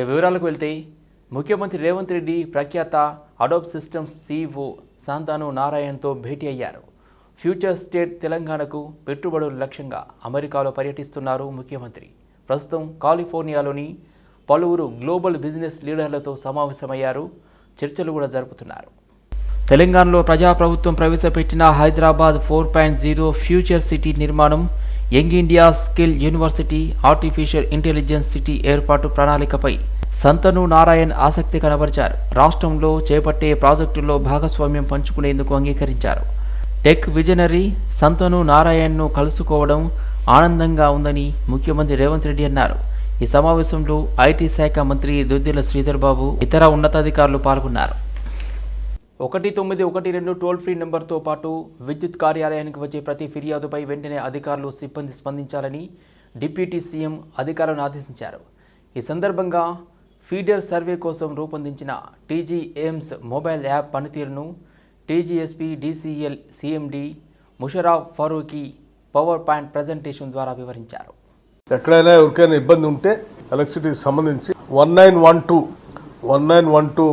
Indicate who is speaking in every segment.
Speaker 1: వివరాలకు వెళ్తే ముఖ్యమంత్రి రేవంత్ రెడ్డి ప్రఖ్యాత అడోబ్ సిస్టమ్స్ సీఈఓ శాంతాను నారాయణ్తో భేటీ అయ్యారు. ఫ్యూచర్ స్టేట్ తెలంగాణకు పెట్టుబడుల లక్ష్యంగా అమెరికాలో పర్యటిస్తున్నారు ముఖ్యమంత్రి. ప్రస్తుతం కాలిఫోర్నియాలోని పలువురు గ్లోబల్ బిజినెస్ లీడర్లతో సమావేశమయ్యారు. చర్చలు కూడా జరుపుతున్నారు. తెలంగాణలో ప్రజాప్రభుత్వం ప్రవేశపెట్టిన Hyderabad four point zero future city నిర్మాణం young India skill university artificial intelligence city ఏర్పాటు ప్రణాళికపై సంతను నారాయణ్ ఆసక్తి కనబరిచారు. రాష్ట్రంలో చేపట్టే ప్రాజెక్టుల్లో భాగస్వామ్యం పంచుకునేందుకు అంగీకరించారు. టెక్ విజనరీ సంతను నారాయణ్ను కలుసుకోవడం ఆనందంగా ఉందని ముఖ్యమంత్రి రేవంత్ రెడ్డి అన్నారు. ఈ సమావేశంలో ఐటీ శాఖ మంత్రి దుద్దిల శ్రీధర్ బాబు ఇతర ఉన్నతాధికారులు పాల్గొన్నారు. ఒకటి తొమ్మిది ఒకటి రెండు టోల్ ఫ్రీ నెంబర్తో పాటు విద్యుత్ కార్యాలయానికి వచ్చే ప్రతి ఫిర్యాదుపై వెంటనే అధికారులు సిబ్బంది స్పందించాలని డిప్యూటీ సీఎం అధికారులను ఆదేశించారు. ఈ సందర్భంగా ఫీడర్ సర్వే కోసం రూపొందించిన టీజీ ఎయిమ్స్ మొబైల్ యాప్ పనితీరును TGSP DCL CMD Musharraf Farooqui PowerPoint presentation ద్వారా వివరించారు.
Speaker 2: ఎక్కడైనా ఎవరికైనా ఇబ్బంది ఉంటే ఎలక్ట్రిసిటీకి సంబంధించి one nine one two one nine one two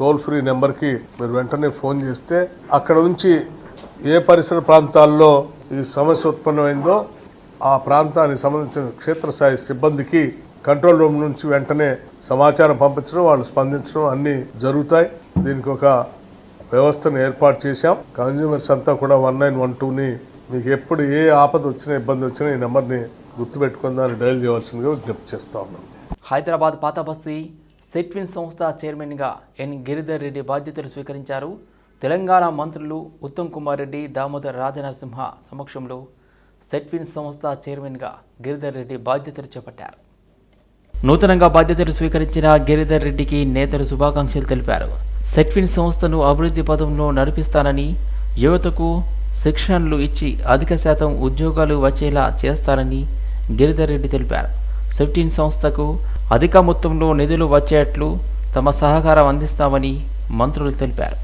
Speaker 2: toll free నెంబర్కి మీరు వెంటనే ఫోన్ చేస్తే అక్కడ నుంచి ఏ పరిసర ప్రాంతాల్లో ఈ సమస్య ఉత్పన్నమైందో ఆ ప్రాంతానికి సంబంధించిన క్షేత్రస్థాయి సిబ్బందికి కంట్రోల్ రూమ్ నుంచి వెంటనే సమాచారం పంపించడం వాళ్ళు స్పందించడం అన్నీ జరుగుతాయి. దీనికి ఒక వ్యవస్థను ఏర్పాటు చేశాం. కన్జ్యూమర్స్ అంతా కూడా వన్ నైన్ వన్ టూని మీకు ఎప్పుడు ఏ ఆపద వచ్చినా ఇబ్బంది వచ్చినా ఈ నెంబర్ని గుర్తుపెట్టుకుని దాన్ని డయల్ చేయవలసిందిగా విజ్ఞప్తి చేస్తా ఉన్నాం.
Speaker 1: హైదరాబాద్ పాత బస్తీ సెట్విన్ సంస్థ చైర్మన్గా ఎన్. గిరిధర్ రెడ్డి బాధ్యతలు స్వీకరించారు. తెలంగాణ మంత్రులు ఉత్తమ్ కుమార్ రెడ్డి దామోదర్ రాజనరసింహ సమక్షంలో సెట్విన్ సంస్థ చైర్మన్గా గిరిధర్ రెడ్డి బాధ్యతలు చేపట్టారు. నూతనంగా బాధ్యతలు స్వీకరించిన గిరిధర్ రెడ్డికి నేతలు శుభాకాంక్షలు తెలిపారు. సెట్విన్ సంస్థను అభివృద్ధి పదంలో నడిపిస్తానని యువతకు శిక్షణలు ఇచ్చి అధిక శాతం ఉద్యోగాలు వచ్చేలా చేస్తారని గిరిధర్ రెడ్డి తెలిపారు. సెట్విన్ సంస్థకు అధిక మొత్తంలో నిధులు వచ్చేట్లు తమ సహకారం అందిస్తామని మంత్రులు తెలిపారు.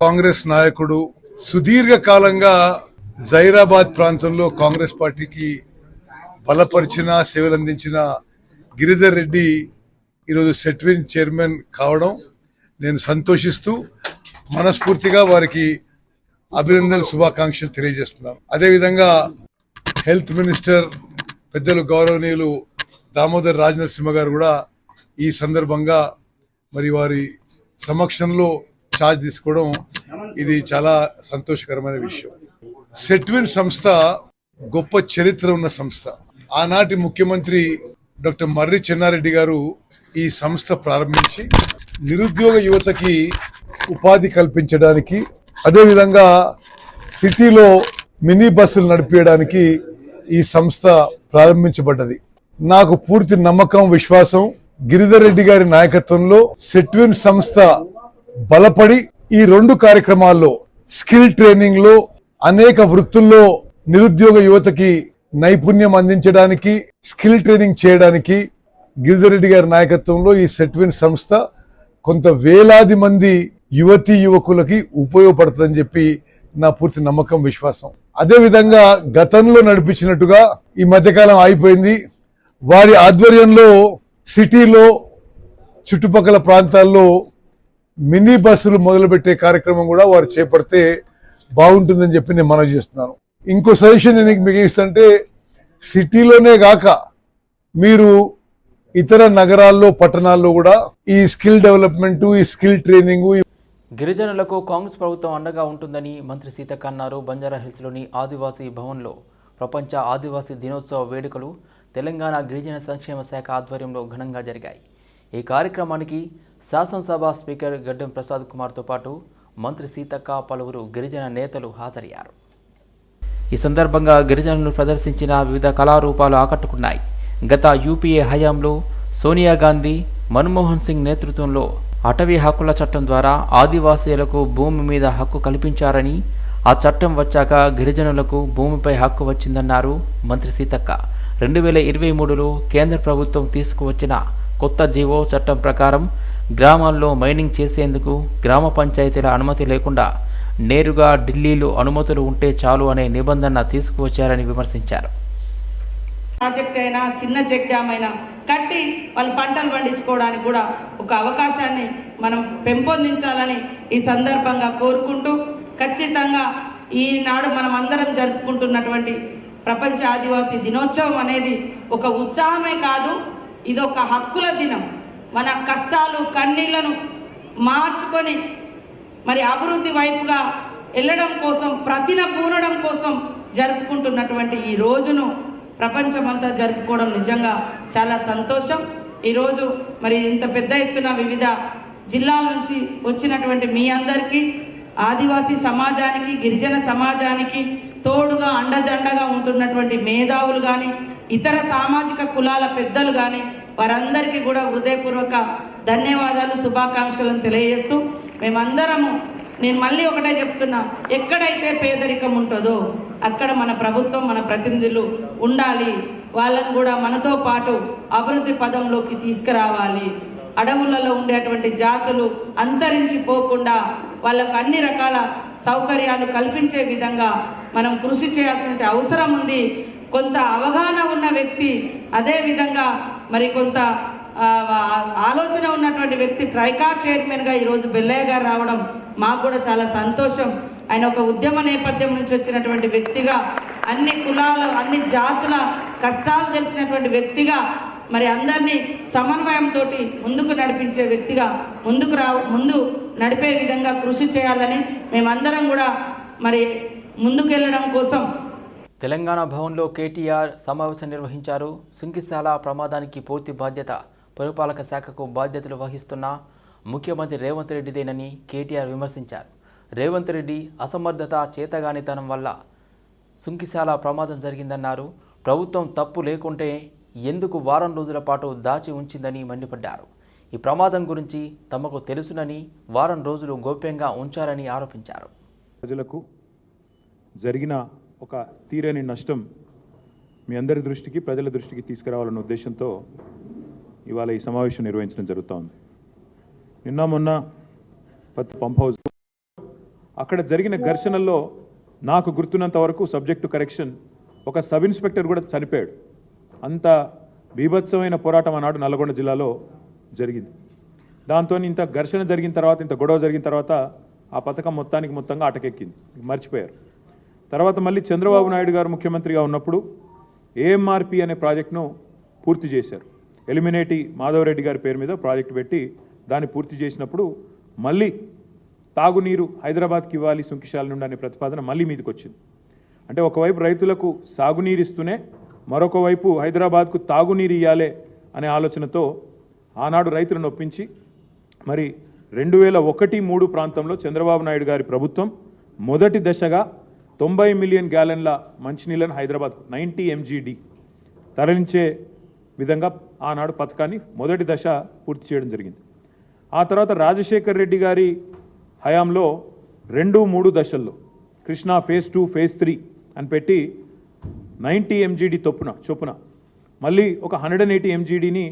Speaker 3: కాంగ్రెస్ నాయకుడు సుదీర్ఘకాలంగా జైరాబాద్ ప్రాంతంలో కాంగ్రెస్ పార్టీకి బలపరిచిన సేవలందించిన గిరిధర్ రెడ్డి ఈరోజు సెట్విన్ చైర్మన్ కావడం నేను సంతోషిస్తూ మనస్ఫూర్తిగా వారికి అభినందన శుభాకాంక్షలు తెలియజేస్తున్నాను. అదేవిధంగా హెల్త్ మినిస్టర్ పెద్దలు గౌరవనీయులు దామోదర్ రాజనరసింహ గారు కూడా ఈ సందర్భంగా మరి వారి సమక్షంలో ఛార్జ్ తీసుకోవడం ఇది చాలా సంతోషకరమైన విషయం. సెట్విన్ సంస్థ గొప్ప చరిత్ర ఉన్న సంస్థ. ఆనాటి ముఖ్యమంత్రి డాక్టర్ మర్రి చెన్నారెడ్డి గారు ఈ సంస్థ ప్రారంభించి నిరుద్యోగ యువతకి ఉపాధి కల్పించడానికి అదేవిధంగా సిటీలో మినీ బస్సులు నడిపించడానికి ఈ సంస్థ ప్రారంభించబడ్డది. నాకు పూర్తి నమ్మకం విశ్వాసం. గిరిధర్ రెడ్డి గారి నాయకత్వంలో సెట్విన్ సంస్థ బలపడి ఈ రెండు కార్యక్రమాల్లో స్కిల్ ట్రైనింగ్లో అనేక వృత్తుల్లో నిరుద్యోగ యువతకి నైపుణ్యం అందించడానికి స్కిల్ ట్రైనింగ్ చేయడానికి గిరిధర్ రెడ్డి గారి నాయకత్వంలో ఈ సెట్విన్ సంస్థ కొంత వేలాది మంది యువతీ యువకులకి ఉపయోగపడుతుందని చెప్పి నా పూర్తి నమ్మకం విశ్వాసం. అదే విధంగా గతంలో నడిపించినట్టుగా ఈ మధ్యకాలం అయిపోయింది వారి ఆధ్వర్యంలో సిటీలో చుట్టుపక్కల ప్రాంతాల్లో మినీ బస్సులు మొదలుపెట్టే కార్యక్రమం కూడా వారు చేపడితే బాగుంటుందని చెప్పి నేను మనవి చేస్తున్నాను. ఇంకో సజెషన్ నేను మీకు ఇస్తుంటే సిటీలోనే గాక మీరు ఇతర నగరాల్లో పట్టణాల్లో కూడా ఈ స్కిల్ డెవలప్మెంట్ ఈ స్కిల్ ట్రైనింగ్
Speaker 1: గిరిజనులకు కాంగ్రెస్ ప్రభుత్వం అండగా ఉంటుందని మంత్రి సీతక్క అన్నారు. బంజారాహిల్స్లోని ఆదివాసీ భవన్లో ప్రపంచ ఆదివాసీ దినోత్సవ వేడుకలు తెలంగాణ గిరిజన సంక్షేమ శాఖ ఆధ్వర్యంలో ఘనంగా జరిగాయి. ఈ కార్యక్రమానికి శాసనసభ స్పీకర్ గడ్డం ప్రసాద్ కుమార్తో పాటు మంత్రి సీతక్క పలువురు గిరిజన నేతలు హాజరయ్యారు. ఈ సందర్భంగా గిరిజనులు ప్రదర్శించిన వివిధ కళారూపాలు ఆకట్టుకున్నాయి. గత యూపీఏ హయాంలో సోనియా గాంధీ మన్మోహన్ సింగ్ నేతృత్వంలో అటవీ హక్కుల చట్టం ద్వారా ఆదివాసీలకు భూమి మీద హక్కు కల్పించారని ఆ చట్టం వచ్చాక గిరిజనులకు భూమిపై హక్కు వచ్చిందన్నారు మంత్రి సీతక్క. రెండు వేల ఇరవై మూడులో కేంద్ర ప్రభుత్వం తీసుకువచ్చిన కొత్త జీవో చట్టం ప్రకారం గ్రామాల్లో మైనింగ్ చేసేందుకు గ్రామ పంచాయతీల అనుమతి లేకుండా నేరుగా ఢిల్లీలో అనుమతులు ఉంటే చాలు అనే నిబంధన తీసుకువచ్చారని విమర్శించారు.
Speaker 4: ప్రాజెక్ట్ అయినా చిన్న చెక్ డ్యామ్ అయినా కట్టి వాళ్ళు పంటలు పండించుకోవడానికి కూడా ఒక అవకాశాన్ని మనం పెంపొందించాలని ఈ సందర్భంగా కోరుకుంటూ ఖచ్చితంగా ఈనాడు మనం అందరం జరుపుకుంటున్నటువంటి ప్రపంచ ఆదివాసీ దినోత్సవం అనేది ఒక ఉత్సాహమే కాదు ఇది ఒక హక్కుల దినం. మన కష్టాలు కన్నీళ్ళను మార్చుకొని మరి అభివృద్ధి వైపుగా వెళ్ళడం కోసం ప్రతిన పూనడం కోసం జరుపుకుంటున్నటువంటి ఈ రోజును ప్రపంచమంతా జరుపుకోవడం నిజంగా చాలా సంతోషం. ఈరోజు మరి ఇంత పెద్ద ఎత్తున వివిధ జిల్లాల నుంచి వచ్చినటువంటి మీ అందరికీ ఆదివాసీ సమాజానికి గిరిజన సమాజానికి తోడుగా అండదండగా ఉంటున్నటువంటి మేధావులు కానీ ఇతర సామాజిక కులాల పెద్దలు కానీ వారందరికీ కూడా హృదయపూర్వక ధన్యవాదాలు శుభాకాంక్షలను తెలియజేస్తూ మేమందరము నేను మళ్ళీ ఒకటే చెప్తున్నా ఎక్కడైతే పేదరికం ఉంటుందో అక్కడ మన ప్రభుత్వం మన ప్రతినిధులు ఉండాలి. వాళ్ళని కూడా మనతో పాటు అభివృద్ధి పదంలోకి తీసుకురావాలి. అడవులలో ఉండేటువంటి జాతులు అంతరించిపోకుండా వాళ్ళకు అన్ని రకాల సౌకర్యాలు కల్పించే విధంగా మనం కృషి చేయాల్సిన అవసరం ఉంది. కొంత అవగాహన ఉన్న వ్యక్తి అదే విధంగా మరి కొంత ఆలోచన ఉన్నటువంటి వ్యక్తి ట్రైకార్ చైర్మన్గా ఈరోజు బెల్లయ్య గారు రావడం మాకు కూడా చాలా సంతోషం. ఆయన ఒక ఉద్యమ నేపథ్యం నుంచి వచ్చినటువంటి వ్యక్తిగా అన్ని కులాలు అన్ని జాతుల కష్టాలు తెలిసినటువంటి వ్యక్తిగా మరి అందరినీ సమన్వయంతో ముందుకు నడిపించే వ్యక్తిగా ముందుకు రా ముందు నడిపే విధంగా కృషి చేయాలని మేమందరం కూడా మరి ముందుకెళ్ళడం కోసం.
Speaker 1: తెలంగాణ భవన్లో కేటీఆర్ సమావేశం నిర్వహించారు. సుంకిశాల ప్రమాదానికి పూర్తి బాధ్యత పురపాలక శాఖకు బాధ్యతలు వహిస్తున్న ముఖ్యమంత్రి రేవంత్ రెడ్డిదేనని కేటీఆర్ విమర్శించారు. రేవంత్ రెడ్డి అసమర్థత చేతగానితనం వల్ల సుంకిశాల ప్రమాదం జరిగిందన్నారు. ప్రభుత్వం తప్పు లేకుంటే ఎందుకు వారం రోజుల పాటు దాచి ఉంచిందని మండిపడ్డారు. ఈ ప్రమాదం గురించి తమకు తెలుసునని వారం రోజులు గోప్యంగా ఉంచారని ఆరోపించారు.
Speaker 5: ప్రజలకు జరిగిన ఒక తీరని నష్టం మీ అందరి దృష్టికి ప్రజల దృష్టికి తీసుకురావాలన్న ఉద్దేశంతో ఇవాళ ఈ సమావేశం నిర్వహించడం జరుగుతూ ఉంది. నిన్న మొన్న పత్ పంప్ హౌస్ అక్కడ జరిగిన ఘర్షణల్లో నాకు గుర్తున్నంత వరకు సబ్జెక్టు కరెక్షన్ ఒక సబ్ ఇన్స్పెక్టర్ కూడా చనిపోయాడు. అంత బీభత్సమైన పోరాటం ఆనాడు నల్గొండ జిల్లాలో జరిగింది. దాంతో ఇంత ఘర్షణ జరిగిన తర్వాత ఇంత గొడవ జరిగిన తర్వాత ఆ పథకం మొత్తానికి మొత్తంగా అటకెక్కింది మర్చిపోయారు. తర్వాత మళ్ళీ చంద్రబాబు నాయుడు గారు ముఖ్యమంత్రిగా ఉన్నప్పుడు ఏఎంఆర్పి అనే ప్రాజెక్టును పూర్తి చేశారు. ఎలిమినేటి మాధవరెడ్డి గారి పేరు మీద ప్రాజెక్టు పెట్టి దాన్ని పూర్తి చేసినప్పుడు మళ్ళీ తాగునీరు హైదరాబాద్కి ఇవ్వాలి సుంకిశాల నుండి అనే ప్రతిపాదన మళ్ళీ మీదకి వచ్చింది అంటే ఒకవైపు రైతులకు సాగునీరు ఇస్తూనే మరొక వైపు హైదరాబాద్కు తాగునీరు ఇవ్వాలి అనే ఆలోచనతో ఆనాడు రైతులను ఒప్పించి మరి రెండు వేల ఒకటి మూడు ప్రాంతంలో చంద్రబాబు నాయుడు గారి ప్రభుత్వం మొదటి దశగా తొంభై మిలియన్ గ్యాలన్ల మంచినీళ్ళను హైదరాబాద్ నైంటీ ఎంజీడి తరలించే విధంగా ఆనాడు పథకాన్ని మొదటి దశ పూర్తి చేయడం జరిగింది. ఆ తర్వాత రాజశేఖర్ రెడ్డి గారి హయాంలో రెండు మూడు దశల్లో Krishna phase two phase three అని పెట్టి నైంటీ ఎంజీడీ తొప్పున చొప్పున మళ్ళీ ఒక హండ్రెడ్ అండ్ ఎయిటీ ఎంజీడీని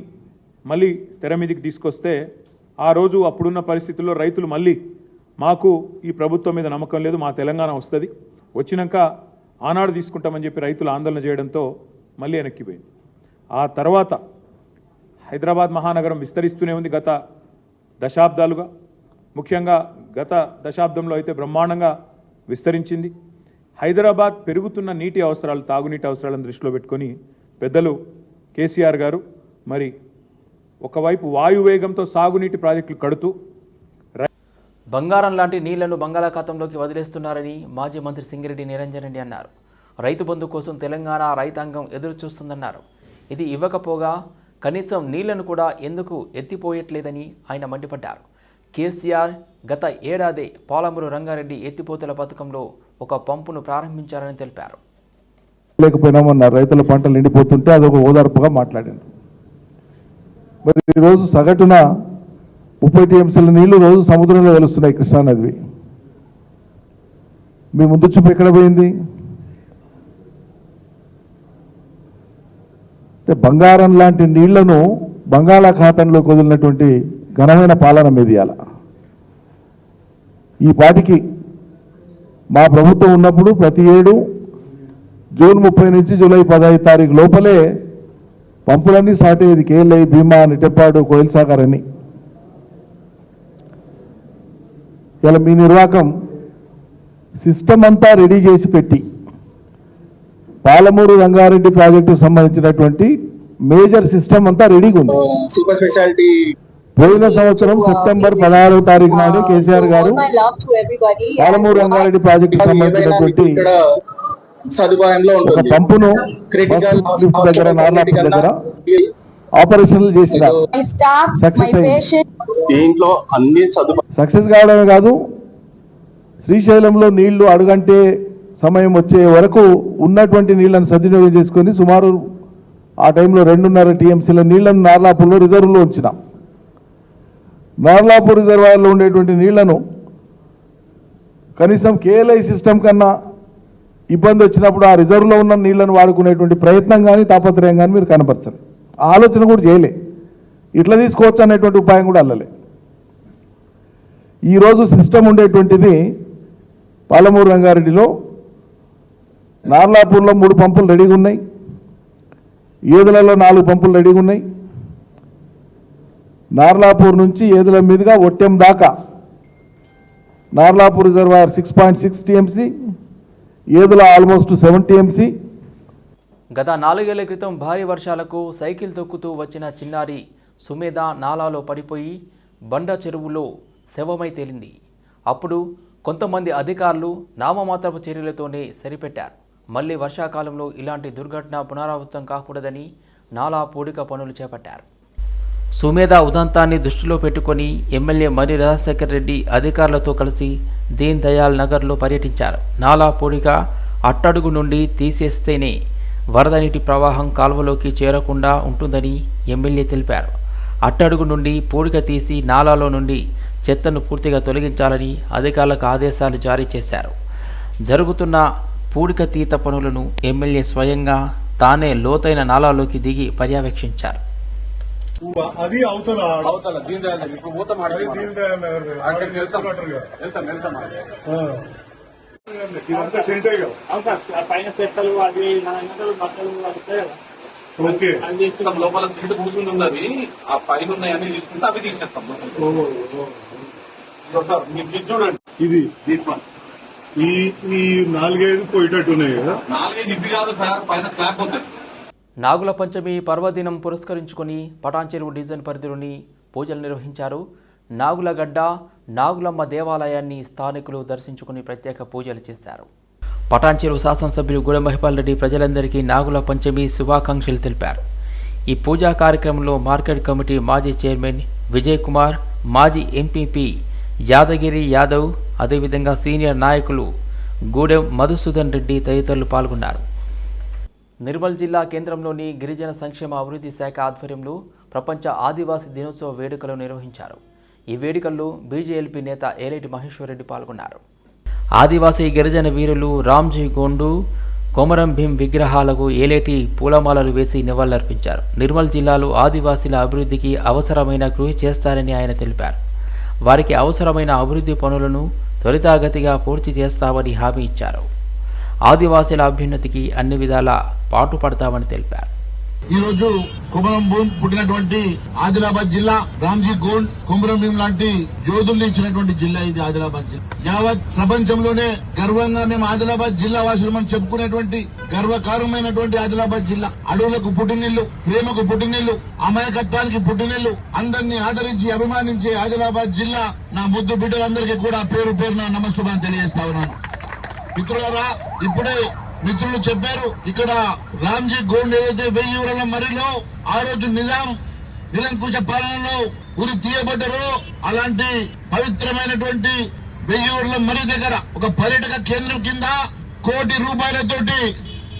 Speaker 5: మళ్ళీ తెర మీదకి తీసుకొస్తే ఆ రోజు అప్పుడున్న పరిస్థితుల్లో రైతులు మళ్ళీ మాకు ఈ ప్రభుత్వం మీద నమ్మకం లేదు మా తెలంగాణ వస్తుంది. వచ్చినాక ఆనాడు తీసుకుంటామని చెప్పి రైతులు ఆందోళన చేయడంతో మళ్ళీ వెనక్కిపోయింది. ఆ తర్వాత హైదరాబాద్ మహానగరం విస్తరిస్తూనే ఉంది గత దశాబ్దాలుగా. ముఖ్యంగా గత దశాబ్దంలో అయితే బ్రహ్మాండంగా విస్తరించింది. హైదరాబాద్ పెరుగుతున్న నీటి అవసరాలు తాగునీటి అవసరాలను దృష్టిలో పెట్టుకొని పెద్దలు కేసీఆర్ గారు మరి ఒకవైపు వాయువేగంతో సాగునీటి ప్రాజెక్టులు కడుతూ
Speaker 1: బంగారం లాంటి నీళ్ళను బంగాళాఖాతంలోకి వదిలేస్తున్నారని మాజీ మంత్రి సింగిరెడ్డి నిరంజన్ రెడ్డి అన్నారు. రైతు బంధు కోసం తెలంగాణ రైతాంగం ఎదురు చూస్తుందన్నారు ఇది ఇవ్వకపోగా కనీసం నీళ్ళను కూడా ఎందుకు ఎత్తిపోయట్లేదని ఆయన మండిపడ్డారు. కేసీఆర్ గత ఏడాది పాలమూరు రంగారెడ్డి ఎత్తిపోతల పథకంలో ఒక పంపును ప్రారంభించారని తెలిపారు.
Speaker 6: లేకపోయినామన్నారు రైతుల పంటలు ఎండిపోతుంటే అదొక ఓదార్పుగా మాట్లాడింది. మరి ఈరోజు సగటున ముప్పై టీఎంసీల నీళ్ళు రోజు సముద్రంలో కలుస్తున్నాయి కృష్ణానదివి మీ ముందు చూపు ఎక్కడ పోయింది? అంటే బంగారం లాంటి నీళ్ళను బంగాళాఖాతంలోకి వదిలినటువంటి ఘనమైన పాలన మీద ఈ పాటికి మా ప్రభుత్వం ఉన్నప్పుడు ప్రతి ఏడు జూన్ ముప్పై నుంచి జూలై పదహైదు తారీఖు లోపలే పంపులన్నీ స్టార్ట్ అయ్యేది కేఎల్ఐ భీమా నిటెప్పాడు కోయిల్ సాగర్ అని ఇలా మీ నిర్వాహకం సిస్టమ్ అంతా రెడీ చేసి పెట్టి పాలమూరు రంగారెడ్డి ప్రాజెక్టుకు సంబంధించినటువంటి మేజర్ సిస్టమ్ అంతా రెడీగా ఉంది.
Speaker 7: సూపర్ స్పెషాలిటీ
Speaker 6: పోయిన సంవత్సరం సెప్టెంబర్ పదహారవ తారీఖు నాడు కేసీఆర్ గారు పాలమూరు రంగారెడ్డి ప్రాజెక్టుకు సంబంధించినటువంటి
Speaker 7: సదుపాయంలో
Speaker 6: ఒక పంపును దగ్గర నార్లాపూర్ దగ్గర ఆపరేషన్లు చేసిన
Speaker 7: దీంట్లో అన్ని సదుపాయాలు
Speaker 6: సక్సెస్ కావడమే కాదు శ్రీశైలంలో నీళ్ళు అడుగంటే సమయం వచ్చే వరకు ఉన్నటువంటి నీళ్ళను సద్వినియోగం చేసుకొని సుమారు ఆ టైంలో రెండున్నర టీఎంసీల నీళ్ళను నార్లాపూర్లో రిజర్వ్లో ఉంచినాం. నార్లాపూర్ రిజర్వాయర్లో ఉండేటువంటి నీళ్ళను కనీసం కేఎల్ఐ సిస్టమ్ కన్నా ఇబ్బంది వచ్చినప్పుడు ఆ రిజర్వ్లో ఉన్న నీళ్ళను వాడుకునేటువంటి ప్రయత్నం కానీ తాపత్రయం కానీ మీరు కనపరచరు. ఆలోచన కూడా చేయలే. ఇట్లా తీసుకోవచ్చు అనేటువంటి ఉపాయం కూడా అల్లలే. ఈరోజు సిస్టమ్ ఉండేటువంటిది పాలమూరు రంగారెడ్డిలో నార్లాపూర్లో మూడు పంపులు రెడీగా ఉన్నాయి. ఏదులలో నాలుగు పంపులు రెడీగా ఉన్నాయి. నార్లాపూర్ నుంచి ఏదుల మీదుగా ఒట్టెం దాకా Narlapur reservoir six point six TMC Yedula almost seven TMC
Speaker 1: గత నాలుగేళ్ళ క్రితం భారీ వర్షాలకు సైకిల్ తొక్కుతూ వచ్చిన చిన్నారి సుమేధ నాలాలో పడిపోయి బండ చెరువులో శవమై తేలింది. అప్పుడు కొంతమంది అధికారులు నామమాత్రపు చర్యలతోనే సరిపెట్టారు. మళ్ళీ వర్షాకాలంలో ఇలాంటి దుర్ఘటన పునరావృతం కాకూడదని నాలా పూడిక పనులు చేపట్టారు. సుమేధ ఉదంతాన్ని దృష్టిలో పెట్టుకొని ఎమ్మెల్యే మర్రి రాజశేఖర్ రెడ్డి అధికారులతో కలిసి దీన్ దయాల్ నగర్లో పర్యటించారు. నాలా పూడిక అట్టడుగు నుండి తీసేస్తేనే వరద నీటి ప్రవాహం కాలువలోకి చేరకుండా ఉంటుందని ఎమ్మెల్యే తెలిపారు. అట్టడుగు నుండి పూడిక తీసి నాలాలో నుండి చెత్తను పూర్తిగా తొలగించాలని అధికారులకు ఆదేశాలు జారీ చేశారు. జరుగుతున్న పూడిక తీత పనులను ఎమ్మెల్యే స్వయంగా తానే లోతైన నాలాలోకి దిగి పర్యవేక్షించారు.
Speaker 3: అది అవతల
Speaker 7: అవతల దీని దయాళ్ దగ్గర. ఇప్పుడు
Speaker 3: అది దీన్ దయాళ్
Speaker 7: వెళ్తాం. వెళ్తాం.
Speaker 3: ఇదంతా సెంటే కదా?
Speaker 8: పైన అవి బట్టలు
Speaker 3: ఓకే.
Speaker 9: లోపల సీట్ కూర్చుని ఉన్నది ఆ పైన ఉన్నాయని తీసుకుంటే అవి తీసేస్తాం సార్, మీరు చూడండి.
Speaker 3: ఇది
Speaker 9: తీసుకోండి
Speaker 3: ఈ ఈ నాలుగైదు పోయేటట్టు ఉన్నాయి కదా?
Speaker 9: నాలుగైదు ఇవి కాదు సార్ పైన స్లాబ్ ఉంది.
Speaker 1: నాగుల పంచమి పర్వదినం పురస్కరించుకొని పటాన్చెరువు డివిజన్ పరిధిలోని పూజలు నిర్వహించారు నాగులగడ్డ నాగులమ్మ దేవాలయాన్ని స్థానికులు దర్శించుకుని ప్రత్యేక పూజలు చేశారు. పటాన్చెరు శాసనసభ్యులు గూడెం మహిపాల్ రెడ్డి ప్రజలందరికీ నాగుల పంచమి శుభాకాంక్షలు తెలిపారు. ఈ పూజా కార్యక్రమంలో మార్కెట్ కమిటీ మాజీ చైర్మన్ విజయ్ కుమార్ మాజీ ఎంపీపీ యాదగిరి యాదవ్ అదేవిధంగా సీనియర్ నాయకులు గూడెం మధుసూదన్ రెడ్డి తదితరులు పాల్గొన్నారు. నిర్మల్ జిల్లా కేంద్రంలోని గిరిజన సంక్షేమ అభివృద్ధి శాఖ ఆధ్వర్యంలో ప్రపంచ ఆదివాసీ దినోత్సవ వేడుకలు నిర్వహించారు. ఈ వేడుకల్లో బీజేఎల్పీ నేత ఏలేటి మహేశ్వరరెడ్డి పాల్గొన్నారు. ఆదివాసీ గిరిజన వీరులు రామ్జీ గోండు కొమరం భీం విగ్రహాలకు ఏలేటి పూలమాలలు వేసి నివాళులర్పించారు. నిర్మల్ జిల్లాలో ఆదివాసీల అభివృద్ధికి అవసరమైన కృషి చేస్తారని ఆయన తెలిపారు. వారికి అవసరమైన అభివృద్ధి పనులను త్వరితాగతిగా పూర్తి చేస్తామని హామీ ఇచ్చారు. ఆదివాసీల అభ్యున్నతికి అన్ని విధాలా పాటుపడతామని తెలిపారు.
Speaker 10: ఈ రోజు కుమరం భూమి పుట్టినటువంటి ఆదిలాబాద్ జిల్లా రామ్జీ గోండ్ కుమరం భీం లాంటి యోధుల్ని ఇచ్చినటువంటి జిల్లా ఇది ఆదిలాబాద్ జిల్లా. యావత్ ప్రపంచంలోనే గర్వంగా మేము ఆదిలాబాద్ జిల్లా వాసులమని చెప్పుకునేటువంటి గర్వకారమైనటువంటి ఆదిలాబాద్ జిల్లా. అడవులకు పుట్టినిల్లు ప్రేమకు పుట్టినిల్లు అమాయకత్వానికి పుట్టినిల్లు అందరినీ ఆదరించి అభిమానించే ఆదిలాబాద్ జిల్లా నా ముద్దు బిడ్డలందరికీ కూడా పేరు పేరున నమస్కారం తెలియజేస్తా ఉన్నాను. మిత్రులారా ఇప్పుడే మిత్రులు చెప్పారు ఇక్కడ రామ్జీ గోండ్ ఏదైతే వెయ్యి ఊరల మరిలో ఆ రోజు నిజాం నిరంకుశ పాలనలో ఉరి తీయబడ్డరో అలాంటి పవిత్రమైనటువంటి వెయ్యి మరి దగ్గర ఒక పర్యాటక కేంద్రం కింద కోటి రూపాయలతోటి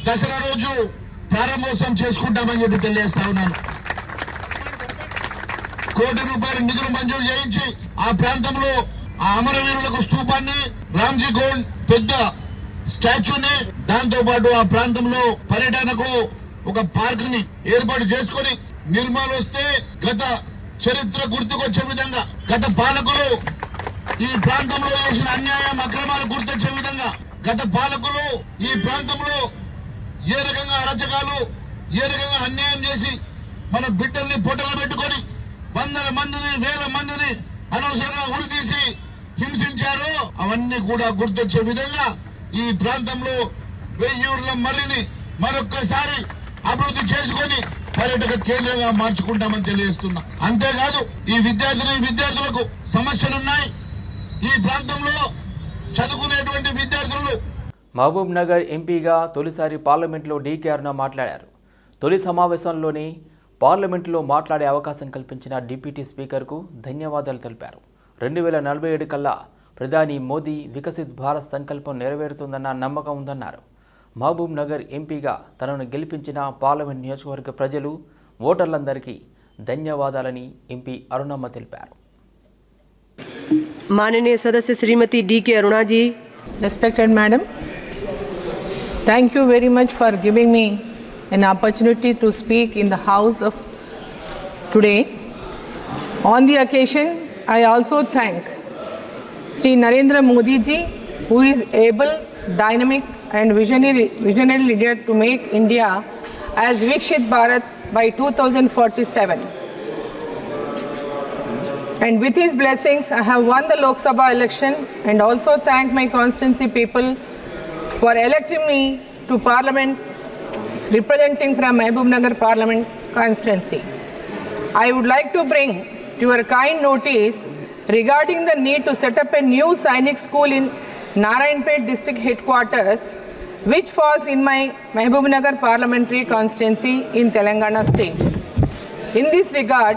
Speaker 10: దసరా రోజు ప్రారంభోత్సవం చేసుకుంటామని చెప్పి తెలియజేస్తా ఉన్నాను. కోటి రూపాయల నిధులు మంజూరు చేయించి ఆ ప్రాంతంలో ఆ అమరవీరులకు స్తూపాన్ని రామ్జీ గోండ్ పెద్ద స్టాచ్యూని దాంతో పాటు ఆ ప్రాంతంలో పర్యటనకు ఒక పార్క్ని ఏర్పాటు చేసుకుని నిర్మాణం వస్తే గత చరిత్ర గుర్తుకొచ్చే విధంగా గత పాలకులు ఈ ప్రాంతంలో చేసిన అన్యాయం అక్రమాలు గుర్తొచ్చే విధంగా గత పాలకులు ఈ ప్రాంతంలో ఏ రకంగా అరచకాలు ఏ రకంగా అన్యాయం చేసి మన బిడ్డల్ని పొట్టలు పెట్టుకొని వందల మందిని వేల మందిని అనవసరంగా ఉరితీసి హింసించారో హింసించారు అవన్నీ కూడా గుర్తొచ్చే విధంగా ఈ ప్రాంతంలో వెయ్యూర్ల మల్లిని మరొక్కసారి అభివృద్ధి చేసుకొని పర్యాటక కేంద్రంగా మార్చుకుంటామని తెలియజేస్తున్నా. అంతేకాదు ఈ విద్యార్థులు విద్యార్థులకు సమస్యలున్నాయి. ఈ ప్రాంతంలో చదువుకునేటువంటి విద్యార్థులు
Speaker 1: మహబూబ్ నగర్ ఎంపీగా తొలిసారి పార్లమెంట్లో డీకే అరుణ మాట్లాడారు. తొలి సమావేశంలోనే పార్లమెంట్లో మాట్లాడే అవకాశం కల్పించిన డిప్యూటీ స్పీకర్కు ధన్యవాదాలు తెలిపారు. రెండు వేల నలభై ఏడు కల్లా ప్రధాని మోదీ వికసిత్ భారత్ సంకల్పం నెరవేరుతుందన్న నమ్మకం ఉందన్నారు. మహబూబ్ నగర్ ఎంపీగా తనను గెలిపించిన పార్లమెంట్ నియోజకవర్గ ప్రజలు ఓటర్లందరికీ ధన్యవాదాలని ఎంపీ అరుణమ్మ తెలిపారు.
Speaker 11: మాననీయ సదస్య Shrimati DK Arunaji.
Speaker 8: Respected madam thank you very much for giving me an opportunity to speak in the house of today on the occasion I also thank Sri Narendra Modi ji, who is able, dynamic, and visionary, visionary leader to make India as Vikshit Bharat by 2047. And with his blessings, I have won the Lok Sabha election and also thank my constituency people for electing me to Parliament representing from Nagar Parliament constituency. I would like to bring to your kind notice regarding the need to set up a new Sainik school in Narayanpet district headquarters which falls in my Mahbub Nagar parliamentary constituency in Telangana state. In this regard,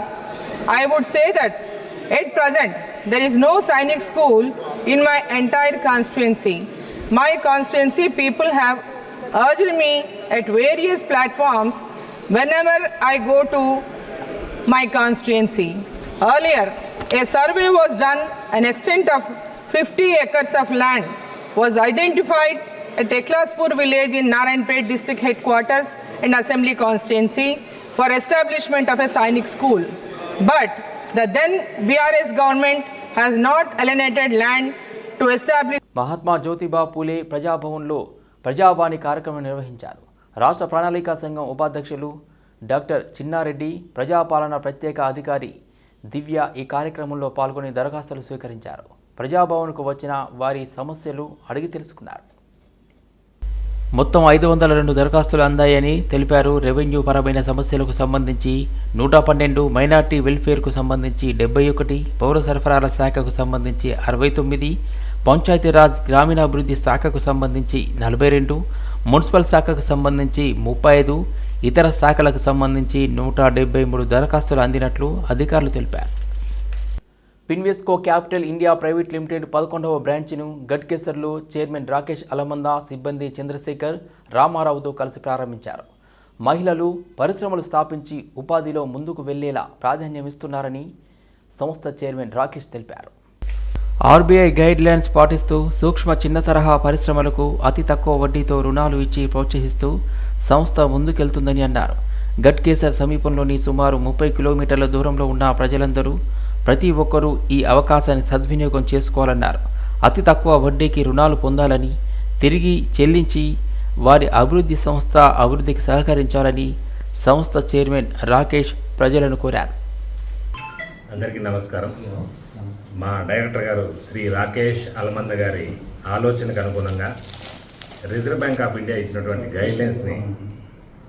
Speaker 8: I would say that at present there is no Sainik school in my entire constituency. My constituency people have urged me at various platforms whenever I go to my constituency. Earlier, a survey was done, an extent of 50 acres of land was identified at Eklaspur village in Narayanpet district headquarters and assembly constituency for establishment of a Sainik school. But the then BRS government has not alienated land to establish
Speaker 1: Mahatma Jyotiba Phule ప్రజాభవన్లో ప్రజావాణి కార్యక్రమం నిర్వహించారు రాష్ట్ర ప్రణాళికా సంఘం ఉపాధ్యక్షులు doctor Chinna Reddy ప్రజాపాలన ప్రత్యేక అధికారి దివ్య ఈ కార్యక్రమంలో పాల్గొని దరఖాస్తులు స్వీకరించారు. ప్రజాభవన్కు వచ్చిన వారి సమస్యలు అడిగి తెలుసుకున్నారు. మొత్తం ఐదు వందల రెండు దరఖాస్తులు అందాయని తెలిపారు. రెవెన్యూ పరమైన సమస్యలకు సంబంధించి నూట పన్నెండు మైనార్టీ వెల్ఫేర్కు సంబంధించి డెబ్బై ఒకటి పౌర సరఫరాల శాఖకు సంబంధించి అరవై తొమ్మిది పంచాయతీరాజ్ గ్రామీణాభివృద్ధి శాఖకు సంబంధించి నలభై రెండు మున్సిపల్ శాఖకు సంబంధించి ముప్పై ఐదు ఇతర శాఖలకు సంబంధించి నూట డెబ్బై మూడు దరఖాస్తులు అందినట్లు అధికారులు తెలిపారు. Finvesco Capital India Private Limited పదకొండవ బ్రాంచ్ను గట్కేసర్లో చైర్మన్ రాకేష్ అలమంద సిబ్బంది చంద్రశేఖర్ రామారావుతో కలిసి ప్రారంభించారు. మహిళలు పరిశ్రమలు స్థాపించి ఉపాధిలో ముందుకు వెళ్ళేలా ప్రాధాన్యమిస్తున్నారని సంస్థ చైర్మన్ రాకేష్ తెలిపారు. ఆర్బీఐ గైడ్ లైన్స్ పాటిస్తూ సూక్ష్మ చిన్న తరహా పరిశ్రమలకు అతి తక్కువ వడ్డీతో రుణాలు ఇచ్చి ప్రోత్సహిస్తూ సంస్థ ముందుకెళ్తుందని అన్నారు. గట్కేసర్ సమీపంలోని సుమారు ముప్పై కిలోమీటర్ల దూరంలో ఉన్న ప్రజలందరూ ప్రతి ఒక్కరూ ఈ అవకాశాన్ని సద్వినియోగం చేసుకోవాలన్నారు. అతి తక్కువ వడ్డీకి రుణాలు పొందాలని తిరిగి చెల్లించి వారి అభివృద్ధి సంస్థ అభివృద్ధికి సహకరించాలని సంస్థ చైర్మన్ రాకేష్ ప్రజలను కోరారు.
Speaker 12: అందరికీ నమస్కారం. మా డైరెక్టర్ గారు శ్రీ రాకేష్ అల్మంద గారి ఆలోచనకు అనుగుణంగా రిజర్వ్ బ్యాంక్ ఆఫ్ ఇండియా ఇచ్చినటువంటి గైడ్లైన్స్ని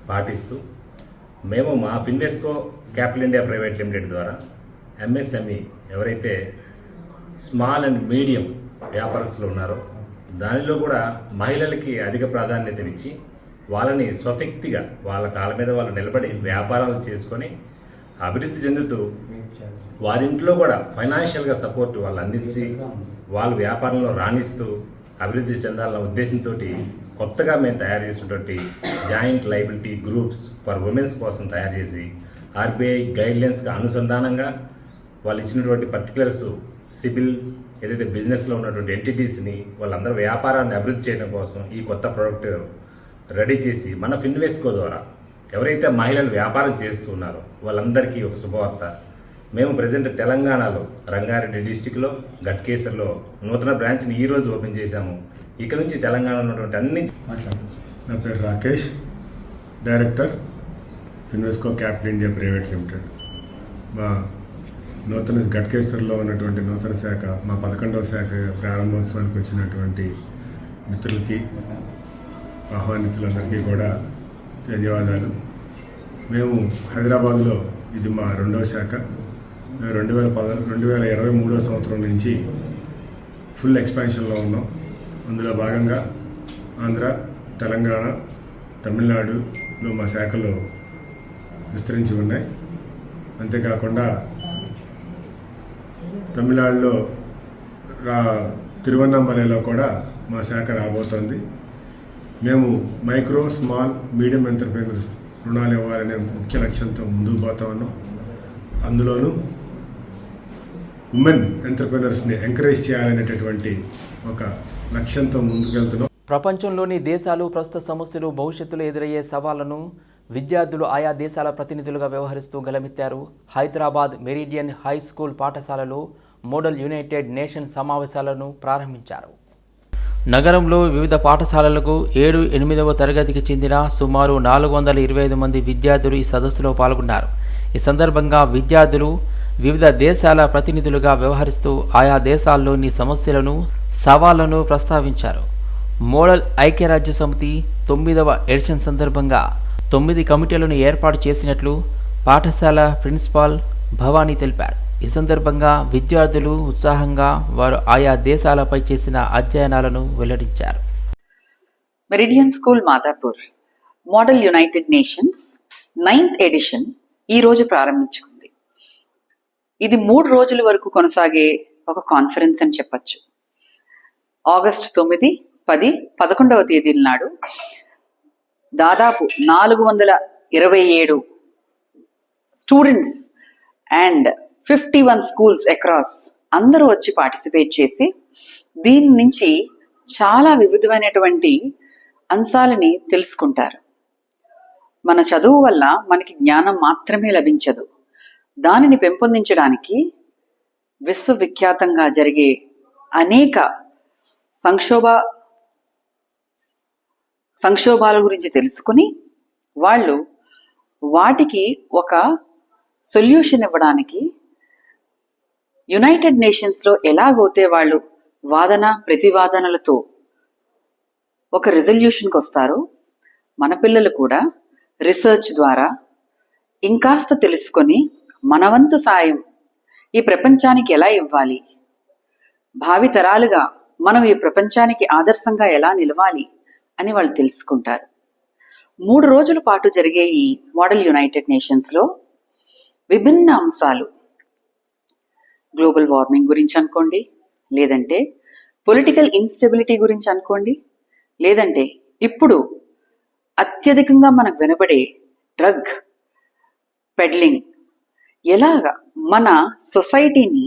Speaker 12: పాటిస్తూ మేము మా Finvesco Capital India Private Limited ద్వారా ఎంఎస్ఎంఈ ఎవరైతే స్మాల్ అండ్ మీడియం వ్యాపారస్తులు ఉన్నారో దానిలో కూడా మహిళలకి అధిక ప్రాధాన్యతనిచ్చి వాళ్ళని స్వశక్తిగా వాళ్ళ కాళ్ళ మీద వాళ్ళు నిలబడి వ్యాపారాలు చేసుకొని అభివృద్ధి చెందుతూ వారింట్లో కూడా ఫైనాన్షియల్గా సపోర్ట్ వాళ్ళు అందించి వాళ్ళు వ్యాపారంలో రాణిస్తూ అభివృద్ధి చెందాలన్న ఉద్దేశంతో కొత్తగా మేము తయారు చేసినటువంటి joint liability groups for women's కోసం తయారు చేసి ఆర్బీఐ గైడ్లైన్స్కి అనుసంధానంగా వాళ్ళు ఇచ్చినటువంటి పర్టికులర్స్ సిబిల్ ఏదైతే బిజినెస్లో ఉన్నటువంటి ఎంటిటీస్ని వాళ్ళందరూ వ్యాపారాన్ని అభివృద్ధి చేయడం కోసం ఈ కొత్త ప్రోడక్ట్ రెడీ చేసి మన ఫిన్వెస్కో ద్వారా ఎవరైతే మహిళలు వ్యాపారం చేస్తున్నారో వాళ్ళందరికీ ఒక శుభవార్త. మేము ప్రజెంట్ తెలంగాణలో రంగారెడ్డి డిస్టిక్లో గట్కేసర్లో నూతన బ్రాంచ్ని ఈరోజు ఓపెన్ చేశాము. ఇక నుంచి తెలంగాణలో ఉన్నటువంటి అన్ని
Speaker 3: నా పేరు Rakesh. Director
Speaker 13: Finvesco Capital India Private Limited మా నూతన గట్కేశ్వర్లో ఉన్నటువంటి నూతన శాఖ మా పదకొండవ శాఖ ప్రారంభోత్సవానికి వచ్చినటువంటి మిత్రులకి ఆహ్వానితులందరికీ కూడా ధన్యవాదాలు. మేము హైదరాబాద్లో ఇది మా రెండవ శాఖ. రెండు వేల పద రెండు వేల ఇరవై మూడో సంవత్సరం నుంచి ఫుల్ ఎక్స్పాన్షన్లో ఉన్నాం. అందులో భాగంగా ఆంధ్ర తెలంగాణ తమిళనాడులో మా శాఖలు విస్తరించి ఉన్నాయి. అంతేకాకుండా తమిళనాడులో రా తిరువన్నామలలో కూడా మా శాఖ రాబోతోంది. మేము మైక్రో స్మాల్ మీడియం ఎంటర్ప్రైనర్స్ రుణాలు ఇవ్వాలనే ముఖ్య లక్ష్యంతో ముందుకు పోతా ఉన్నాం. అందులోనూ ఉమెన్ ఎంటర్ప్రినర్స్ని ఎంకరేజ్ చేయాలనేటటువంటి ఒక లక్ష్యంతో ముందుకెళ్తున్నాం.
Speaker 1: ప్రపంచంలోని దేశాలు ప్రస్తుత సమస్యలు భవిష్యత్తులో ఎదురయ్యే సవాళ్ళను విద్యార్థులు ఆయా దేశాల ప్రతినిధులుగా వ్యవహరిస్తూ గలమెత్తారు. హైదరాబాద్ మెరిడియన్ హై స్కూల్ పాఠశాలలో మోడల్ యునైటెడ్ నేషన్ సమావేశాలను ప్రారంభించారు. నగరంలో వివిధ పాఠశాలలకు ఏడు ఎనిమిదవ తరగతికి చెందిన సుమారు నాలుగు వందల ఇరవై ఐదు మంది విద్యార్థులు ఈ సదస్సులో పాల్గొన్నారు. ఈ సందర్భంగా విద్యార్థులు వివిధ దేశాల ప్రతినిధులుగా వ్యవహరిస్తూ ఆయా దేశాల్లోని సమస్యలను సవాళ్ళను ప్రస్తావించారు. మోడల్ ఐక్యరాజ్య సమితి తొమ్మిదవ ఎడిషన్ సందర్భంగా తొమ్మిది కమిటీలను ఏర్పాటు చేసినట్లు పాఠశాల ప్రిన్సిపాల్ భవానీ తెలిపారు. ఈ సందర్భంగా విద్యార్థులు ఉత్సాహంగా వారు ఆయా దేశాలపై చేసిన అధ్యయనాలను వెల్లడించారు.
Speaker 14: Meridian School Madhapur Model United Nations ninth edition ఈ రోజు ప్రారంభించుకుంది. ఇది మూడు రోజుల వరకు కొనసాగే ఒక కాన్ఫరెన్స్ అని చెప్పొచ్చు. ఆగస్ట్ తొమ్మిది పది పదకొండవ తేదీల నాడు దాదాపు నాలుగు వందల ఇరవై ఏడు students and fifty one schools across అందరూ వచ్చి పార్టిసిపేట్ చేసి దీని నుంచి చాలా వివిధమైనటువంటి అంశాలని తెలుసుకుంటారు. మన చదువు వల్ల మనకి జ్ఞానం మాత్రమే లభించదు. దానిని పెంపొందించడానికి విశ్వవిఖ్యాతంగా జరిగే అనేక సంక్షోభ సంక్షోభాల గురించి తెలుసుకుని వాళ్ళు వాటికి ఒక సొల్యూషన్ ఇవ్వడానికి యునైటెడ్ నేషన్స్లో ఎలాగోతే వాళ్ళు వాదన ప్రతివాదనలతో ఒక రెజల్యూషన్కి వస్తారో మన పిల్లలు కూడా రీసెర్చ్ ద్వారా ఇంకాస్త తెలుసుకొని మనవంతు సాయం. ఈ ప్రపంచానికి ఎలా ఇవ్వాలి? భావితరాలుగా మనం ఈ ప్రపంచానికి ఆదర్శంగా ఎలా నిలవాలి అని వాళ్ళు తెలుసుకుంటారు. మూడు రోజుల పాటు జరిగే ఈ మోడల్ యునైటెడ్ నేషన్స్లో విభిన్న అంశాలు. గ్లోబల్ వార్మింగ్ గురించి అనుకోండి లేదంటే పొలిటికల్ ఇన్స్టెబిలిటీ గురించి అనుకోండి లేదంటే ఇప్పుడు అత్యధికంగా మనకు వినబడే డ్రగ్ పెడ్లింగ్ ఎలాగా మన సొసైటీని